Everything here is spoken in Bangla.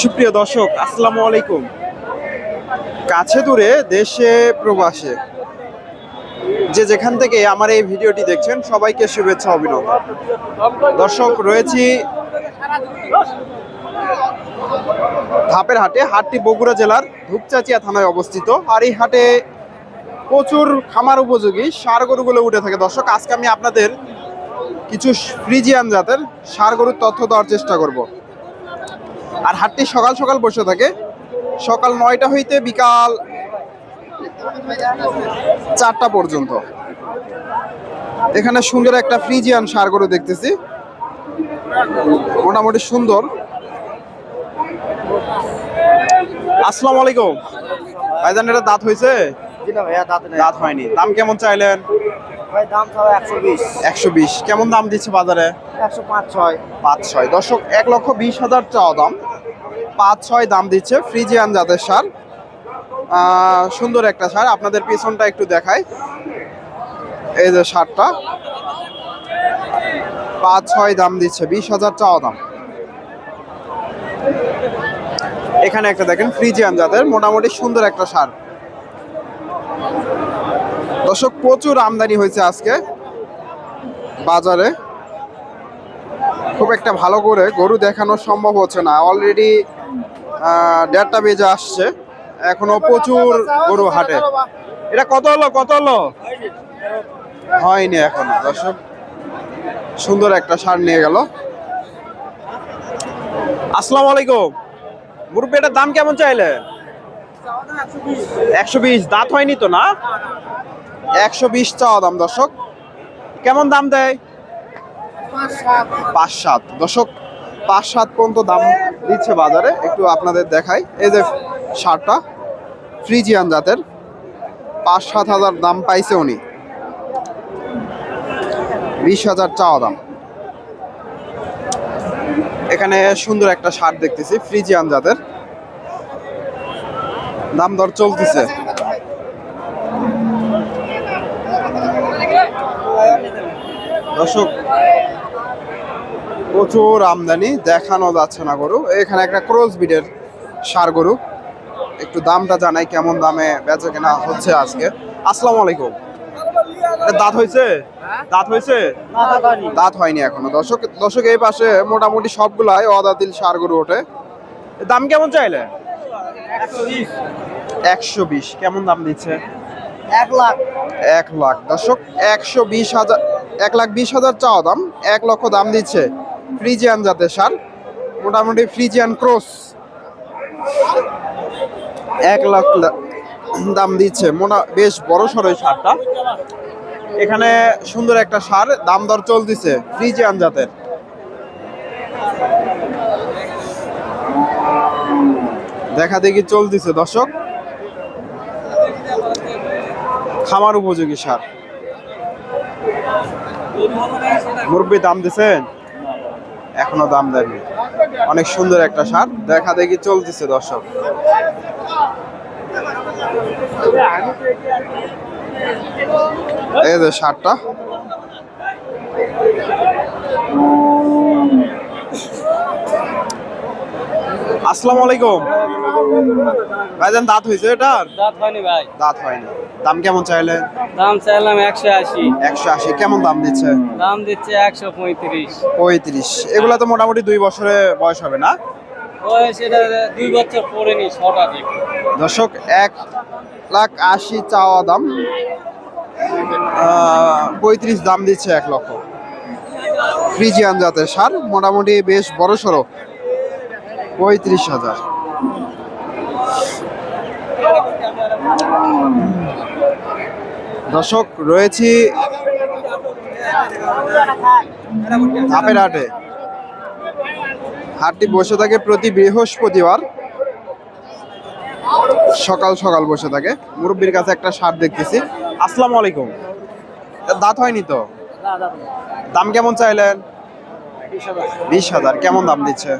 সুপ্রিয় দর্শক, আসসালামু আলাইকুম। কাছে দূরে দেশে প্রবাসে যে যেখান থেকে আমার এই ভিডিওটি দেখছেন, সবাইকে শুভেচ্ছা, অভিনন্দন। দর্শক, রয়েছি ধাপের হাটে, হাটটি বগুড়া জেলার ধূপচাচিয়া থানায় অবস্থিত। আর এই হাটে প্রচুর খামার উপযোগী, সার গরুগুলো উঠে থাকে। দর্শক, আজকে আমি আপনাদের কিছু ফ্রিজিয়ান জাতের সার গরুর তথ্য দেওয়ার চেষ্টা করব। আর হাটটি সকাল সকাল বসে থাকে। সকাল নয়টা হইতে বিকাল চারটা পর্যন্ত। এখানে সুন্দর একটা ফ্রিজিয়ান সার গরু দেখতেছি। মোটামুটি সুন্দর। আসসালামু আলাইকুম। ভাইজান এটা দাঁত হয়েছে? দাঁত হয়নি। দাম কেমন চাইলেন? ভাই দাম চাও একশো বিশ। একশো বিশ। কেমন দাম দিচ্ছে বাজারে? একশো পাঁচ ছয়। পাঁচ ছয়। দর্শক এক লক্ষ বিশ হাজার চাওয়া দাম। পাঁচ ছয় দাম দিচ্ছে ফ্রিজিয়ান জাতের সার। সুন্দর একটা সার। আপনাদের পিছনটা একটু দেখাই। এই যে সারটা। পাঁচ ছয় দাম দিচ্ছে বিশ হাজার চাওয়া দাম। এখানে একটা দেখেন ফ্রিজিয়ান জাতের মোটামুটি সুন্দর একটা সার। দর্শক, প্রচুর আমদানি হয়েছে আজকে বাজারে। খুব একটা ভালো করে গরু দেখানো সম্ভব হচ্ছে না। অলরেডি দেড়টা বেজে আসছে। এখনও প্রচুর গরু হাটে। এটা কত হলো? কত হলো? হয়নি এখনও। দর্শক, সুন্দর একটা সার নিয়ে গেল। আসসালামু আলাইকুম। মুরব্বী, এটার দাম কেমন চাইলে একশো বিশ। দাঁত হয়নি তো না? একশো বিশ চাওয়া দাম, দর্শক। কেমন দাম দেয়? পাঁচ সাত। দশক পাঁচ সাত পর্যন্ত দাম দিচ্ছে বাজারে। একটু আপনাদের দেখাই। এই যে শার্টটা ফ্রিজিয়ান জাতের। পাঁচ সাত হাজার দাম পাইছে উনি। বিশ হাজার চাওয়া দাম। এখানে সুন্দর একটা শার্ট দেখতেছি, ফ্রিজিয়ান জাতের। দাম দর চলতেছে। দর্শক প্রচুর আমদানি দেখানো যাচ্ছে না গরু। এখানে একটা ক্রস বিডের সার গরু। একটু দামটা জানাই কেমন দামে বেচা কেনা হচ্ছে আজকে। আসসালামু আলাইকুম। এটা দাঁত হয়েছে? দাঁত হয়েছে? দাঁত হয়নি এখনও। দর্শক দর্শক এই পাশে মোটামুটি সবগুলাই অদাতিল সার গরু ওঠে। দাম কেমন চাইলে? একশো বিশ। কেমন দাম দিচ্ছে? এক লাখ। এক লাখ। দর্শক একশো বিশ হাজার এক লাখ বিশ হাজার চাওয়া দাম, এক লক্ষ দাম দিচ্ছে ফ্রিজিয়ান জাতের সার, মোটামুটি ফ্রিজিয়ান ক্রস। এক লাখ দাম দিচ্ছে মোটা বেশ বড় সড়ো সারটা। এখানে সুন্দর একটা সার, দাম দর চলতেছে ফ্রিজিয়ান জাতের। দেখা দেখি চলতেছে, দর্শক। খামার উপযোগী সার। মুরব্বী দাম দিছেন? এখনও দাম দেয়নি অনেক সুন্দর একটা সার দেখা দেখি চলতেছে, দর্শক। এই যে সারটা আসসালামু আলাইকুম। ভাইজান দাঁত হয়েছে এটার? দাঁত হয়নি ভাই। দাঁত হয়নি। দাম কেমন চাইলেন? দাম চাইলাম একশো আশি। একশো আশি কেমন দাম দিচ্ছে? দাম দিচ্ছে একশো পঁয়ত্রিশ। পঁয়ত্রিশ। এগুলা তো মোটামুটি দুই বছরে বয়স হবে না? দুই বছর পরে নি দর্শক এক লাখ আশি চাওয়া দাম। পঁয়ত্রিশ দাম দিচ্ছে এক লক্ষ। ফ্রিজিয়ান জাতের সার মোটামুটি বেশ বড় সড়ো পঁয়ত্রিশ হাজার। দর্শক, রয়েছি ধাপের হাটে। হাটটি বসে থাকে প্রতি বৃহস্পতিবার। সকাল সকাল বসে থাকে। মুরব্বীর কাছে একটা সার দেখতেছি। আসসালামু আলাইকুম। দাঁত হয়নি তো? দাম কেমন চাইলেন? বিশ হাজার। কেমন দাম দিচ্ছে?